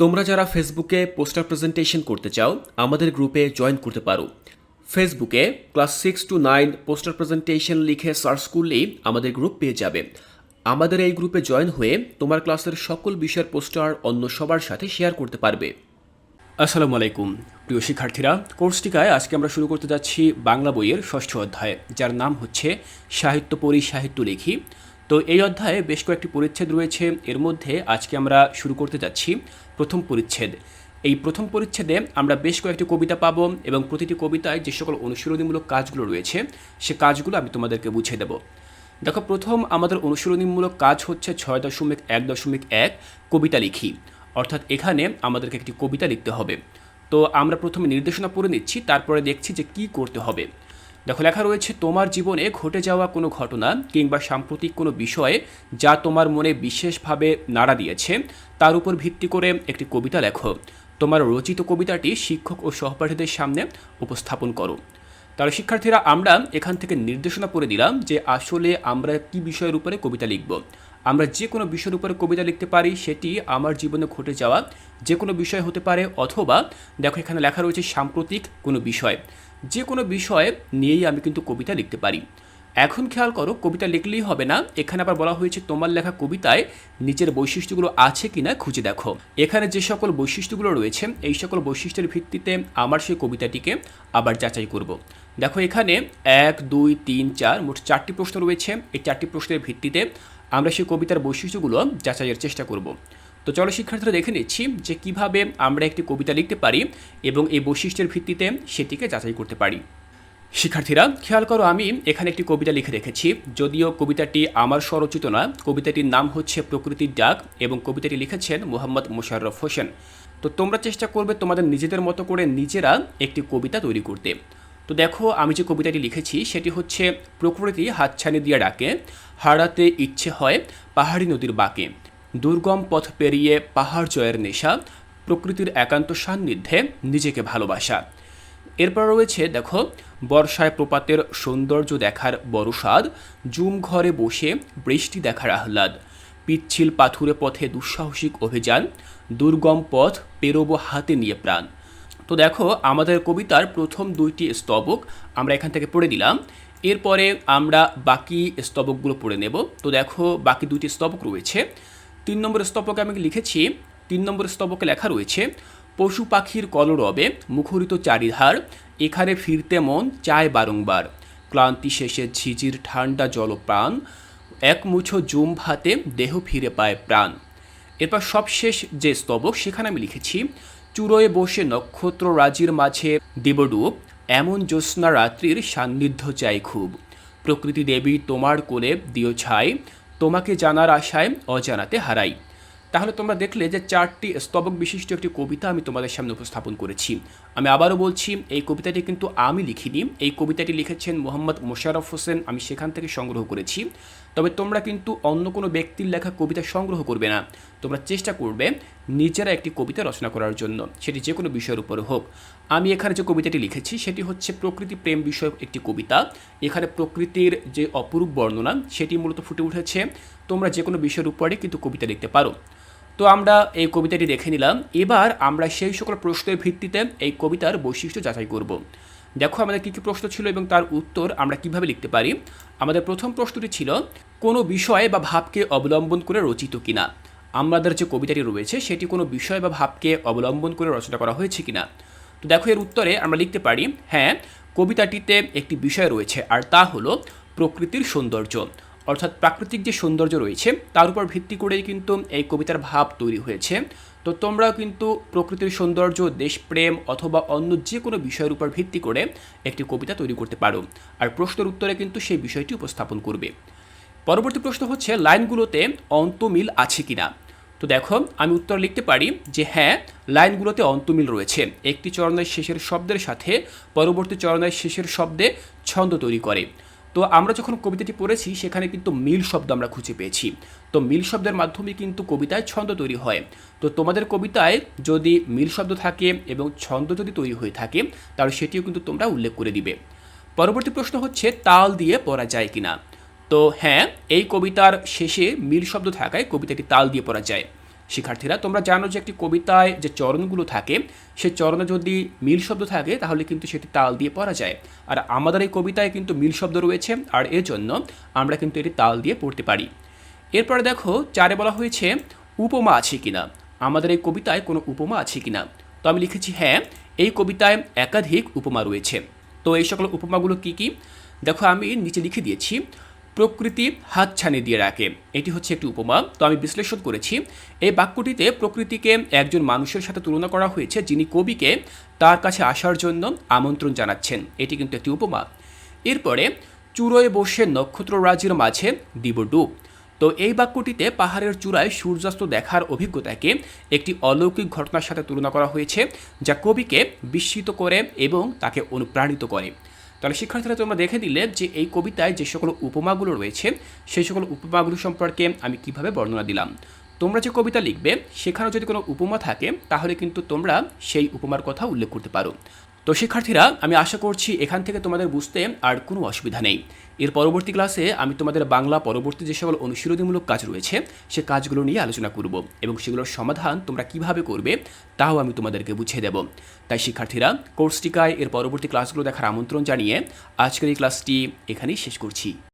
তোমরা যারা ফেসবুকে পোস্টার প্রেজেন্টেশন করতে চাও, আমাদের গ্রুপে জয়েন করতে পারো। ফেসবুকে class six to nine poster presentation লিখে সার্চ করলেই আমাদের গ্রুপ পেয়ে যাবে। আমাদের এই গ্রুপে জয়েন হয়ে তোমার ক্লাসের সকল বিষয়ের পোস্টার অন্য সবার সাথে শেয়ার করতে পারবে। আসসালামু আলাইকুম। প্রিয় শিক্ষার্থীরা, কোর্সটিকায় আজকে আমরা শুরু করতে যাচ্ছি বাংলা বইয়ের ষষ্ঠ অধ্যায়, যার নাম হচ্ছে সাহিত্য পড়ি সাহিত্য লিখি। তো এই অধ্যায়ে বেশ কয়েকটি পরিচ্ছেদ রয়েছে। এর মধ্যে আজকে আমরা শুরু করতে যাচ্ছি প্রথম পরিচ্ছেদ। এই প্রথম পরিচ্ছেদে আমরা বেশ কয়েকটি কবিতা পাবো এবং প্রতিটি কবিতায় যে সকল অনুশীলনীমূলক কাজগুলো রয়েছে, সে কাজগুলো আমি তোমাদেরকে বুঝিয়ে দেবো। দেখো, প্রথম আমাদের অনুশীলনীমূলক কাজ হচ্ছে ছয় দশমিক এক দশমিক এক কবিতা লিখি। অর্থাৎ এখানে আমাদেরকে একটি কবিতা লিখতে হবে। তো আমরা প্রথমে নির্দেশনা পড়ে নিচ্ছি, তারপরে দেখছি যে কি করতে হবে। দেখো, লেখা রয়েছে, তোমার জীবনে ঘটে যাওয়া কোনো ঘটনা কিংবা সাম্প্রতিক কোনো বিষয়ে যা তোমার মনে বিশেষভাবে নাড়া দিয়েছে, তার উপর ভিত্তি করে একটি কবিতা লেখো। তোমার রচিত কবিতাটি শিক্ষক ও সহপাঠীদের সামনে উপস্থাপন করো। তাহলে, শিক্ষার্থীরা, আমরা এখান থেকে নির্দেশনা করে দিলাম যে আসলে আমরা কি বিষয়ের উপরে কবিতা লিখব। আমরা যে কোনো বিষয়ের উপরে কবিতা লিখতে পারি, সেটি আমার জীবনে ঘটে যাওয়া যে কোনো বিষয় হতে পারে, অথবা দেখো, এখানে লেখা রয়েছে সাম্প্রতিক কোনো বিষয়। যে কোনো বিষয় নিয়েই আমি কিন্তু কবিতা লিখতে পারি। এখন খেয়াল করো, কবিতা লিখলেই হবে না। এখানে আবার বলা হয়েছে, তোমার লেখা কবিতায় নিচের বৈশিষ্ট্যগুলো আছে কিনা খুঁজে দেখো। এখানে যে সকল বৈশিষ্ট্যগুলো রয়েছে, এই সকল বৈশিষ্ট্যের ভিত্তিতে আমার সেই কবিতাটিকে আবার যাচাই করব। দেখো, এখানে এক, দুই, তিন, চার, মোট চারটি প্রশ্ন রয়েছে। এই চারটি প্রশ্নের ভিত্তিতে আমরা সেই কবিতার বৈশিষ্ট্যগুলো যাচাইয়ের চেষ্টা করব। তো চলো শিক্ষার্থীরা দেখে নিচ্ছি যে কীভাবে আমরা একটি কবিতা লিখতে পারি এবং এই বৈশিষ্ট্যের ভিত্তিতে সেটিকে যাচাই করতে পারি। শিক্ষার্থীরা, খেয়াল করো আমি এখানে একটি কবিতা লিখে রেখেছি। যদিও কবিতাটি আমার স্বরচিত না কবিতাটির নাম হচ্ছে প্রকৃতির ডাক এবং কবিতাটি লিখেছেন মোহাম্মদ মোশাররফ হোসেন। তো তোমরা চেষ্টা করবে তোমাদের নিজেদের মতো করে নিজেরা একটি কবিতা তৈরি করতে। তো দেখো, আমি যে কবিতাটি লিখেছি সেটি হচ্ছে, প্রকৃতি হাতছানি দিয়ে ডাকে, হারাতে ইচ্ছে হয় পাহাড়ি নদীর বাঁকে। দুর্গম পথ পেরিয়ে পাহাড় জয়ের নেশা, প্রকৃতির একান্ত সান্নিধ্যে নিজেকে ভালোবাসা। এরপর রয়েছে, দেখো, বর্ষায় প্রপাতের সৌন্দর্য দেখার বড় স্বাদ, জুম ঘরে বসে বৃষ্টি দেখার আহ্লাদ, পিচ্ছিল পাথুরে পথে দুঃসাহসিক অভিযান, দুর্গম পথ পেরোবো হাতে নিয়ে প্রাণ। তো দেখো, আমাদের কবিতার প্রথম দুইটি স্তবক আমরা এখান থেকে পড়ে দিলাম এরপরে আমরা বাকি স্তবকগুলো পড়ে নেব। তো দেখো, বাকি দুইটি স্তবক রয়েছে তিন নম্বর স্তবকে আমি লিখেছি, তিন নম্বর স্তবকে লেখা রয়েছে, পশু পাখির কলরবে মুখরিত চারিধার, এখানে ফিরতে মন চায় বারংবার। ক্লান্তি শেষে ঝিঝির ঠান্ডা জলপ্রাণ, এক মুঠো জুম ভাতে দেহ ফিরে পায় প্রাণ। এরপর সবশেষ যে স্তবক, সেখানে আমি লিখেছি চুরোয় বসে নক্ষত্র রাজির মাঝে দেবডুব, এমন জ্যোৎস্না রাত্রির সান্নিধ্য চাই খুব। প্রকৃতি দেবী তোমার কোলে দিও ছাই তোমাকে জানার আশায় অজানাতে হারাই। তাহলে তোমরা দেখলে যে চারটি স্তবক বিশিষ্ট একটি কবিতা আমি তোমাদের সামনে উপস্থাপন করেছি। আমি আবারও বলছি, এই কবিতাটি কিন্তু আমি লিখিনি। এই কবিতাটি লিখেছেন মোহাম্মদ মোশাররফ হোসেন। আমি সেখান থেকে সংগ্রহ করেছি। তবে তোমরা কিন্তু অন্য কোনো ব্যক্তির লেখা কবিতা সংগ্রহ করবে না। তোমরা চেষ্টা করবে নিজেরা একটি কবিতা রচনা করার জন্য। সেটি যে কোনো বিষয়ের উপরে হোক। আমি এখানে যে কবিতাটি লিখেছি, সেটি হচ্ছে প্রকৃতি প্রেম বিষয়ক একটি কবিতা। এখানে প্রকৃতির যে অপরূপ বর্ণনা, সেটি মূলত ফুটে উঠেছে। তোমরা যে কোনো বিষয়ের উপরে কিন্তু কবিতা লিখতে পারো। তো আমরা এই কবিতাটি দেখে নিলাম। এবার আমরা সেই সকল প্রশ্নের ভিত্তিতে এই কবিতার বৈশিষ্ট্য যাচাই করব। দেখো আমাদের কী কী প্রশ্ন ছিল এবং তার উত্তর আমরা কীভাবে লিখতে পারি? আমাদের প্রথম প্রশ্নটি ছিল, কোনো বিষয় বা ভাবকে অবলম্বন করে রচিত কিনা? আমাদের যে কবিতাটি রয়েছে, সেটি কোনো বিষয় বা ভাবকে অবলম্বন করে রচনা করা হয়েছে কিনা? তো দেখো এর উত্তরে আমরা লিখতে পারি হ্যাঁ কবিতাটিতে একটি বিষয় রয়েছে, আর তা হলো প্রকৃতির সৌন্দর্য। অর্থাৎ প্রাকৃতিক যে সৌন্দর্য রয়েছে, তার উপর ভিত্তি করেই কিন্তু এই কবিতার ভাব তৈরি হয়েছে। তো তোমরাও কিন্তু প্রকৃতির সৌন্দর্য, দেশপ্রেম অথবা অন্য যে কোনো বিষয়ের উপর ভিত্তি করে একটি কবিতা তৈরি করতে পারো। আর প্রশ্নের উত্তরে কিন্তু সেই বিষয়টি উপস্থাপন করবে। পরবর্তী প্রশ্ন হচ্ছে, লাইনগুলোতে অন্তমিল আছে কিনা? তো দেখো, আমি উত্তর লিখতে পারি যে হ্যাঁ লাইনগুলোতে অন্তমিল রয়েছে। একটি চরণের শেষের শব্দের সাথে পরবর্তী চরণের শেষের শব্দে ছন্দ তৈরি করে। তো আমরা যখন কবিতাটি পড়েছি, সেখানে কিন্তু মিল শব্দ আমরা খুঁজে পেয়েছি। তো মিল শব্দের মাধ্যমে কিন্তু কবিতায় ছন্দ তৈরি হয়। তো তোমাদের কবিতায় যদি মিল শব্দ থাকে এবং ছন্দ যদি তৈরি হয়ে থাকে, তাহলে সেটিও কিন্তু তোমরা উল্লেখ করে দিবে। পরবর্তী প্রশ্ন হচ্ছে, তাল দিয়ে পড়া যায় কিনা? তো হ্যাঁ এই কবিতার শেষে মিল শব্দ থাকায় কবিতাটি তাল দিয়ে পড়া যায়। শিক্ষার্থীরা, তোমরা জানো যে একটি কবিতায় যে চরণগুলো থাকে, সে চরণে যদি মিল শব্দ থাকে, তাহলে কিন্তু সেটি তাল দিয়ে পড়া যায়। আর আমাদের এই কবিতায় কিন্তু মিল শব্দ রয়েছে, আর এর জন্য আমরা কিন্তু এটি তাল দিয়ে পড়তে পারি। এরপরে দেখো, চারে বলা হয়েছে, উপমা আছে কিনা? আমাদের এই কবিতায় কোনো উপমা আছে কিনা? তো আমি লিখেছি হ্যাঁ এই কবিতায় একাধিক উপমা রয়েছে। তো এই সকল উপমাগুলো কি কি? দেখো, আমি নিচে লিখে দিয়েছি প্রকৃতি হাতছানি দিয়ে রাখে। এটি হচ্ছে একটি উপমা। তো আমি বিশ্লেষণ করেছি। এই বাক্যটিতে প্রকৃতিকে একজন মানুষের সাথে তুলনা করা হয়েছে যিনি কবিকে তার কাছে আসার জন্য আমন্ত্রণ জানাচ্ছেন। এটি কিন্তু একটি উপমা। এরপরে, চূড়োয় বসে নক্ষত্র রাজ্যের মাঝে দিব ডুব। তো এই বাক্যটিতে পাহাড়ের চূড়ায় সূর্যাস্ত দেখার অভিজ্ঞতাকে একটি অলৌকিক ঘটনার সাথে তুলনা করা হয়েছে, যা কবিকে বিস্মিত করে এবং তাকে অনুপ্রাণিত করে। তাহলে শিক্ষার্থীরা তোমরা দেখে দিলে যে এই কবিতায় যে সকল উপমাগুলো রয়েছে, সেই সকল উপমাগুলো সম্পর্কে আমি কীভাবে বর্ণনা দিলাম। তোমরা যে কবিতা লিখবে সেখানে যদি কোনো উপমা থাকে, তাহলে কিন্তু তোমরা সেই উপমার কথা উল্লেখ করতে পারো। তো শিক্ষার্থীরা, আমি আশা করছি এখান থেকে তোমাদের বুঝতে আর কোনো অসুবিধা নেই। এর পরবর্তী ক্লাসে আমি তোমাদের বাংলা পরবর্তী যে সকল অনুশীলনীমূলক কাজ রয়েছে, সে কাজগুলো নিয়ে আলোচনা করব এবং সেগুলোর সমাধান তোমরা কীভাবে করবে, তাও আমি তোমাদেরকে বুঝিয়ে দেব। তাই শিক্ষার্থীরা কোর্সটিকায় এর পরবর্তী ক্লাসগুলো দেখার আমন্ত্রণ জানিয়ে আজকের এই ক্লাসটি এখানেই শেষ করছি।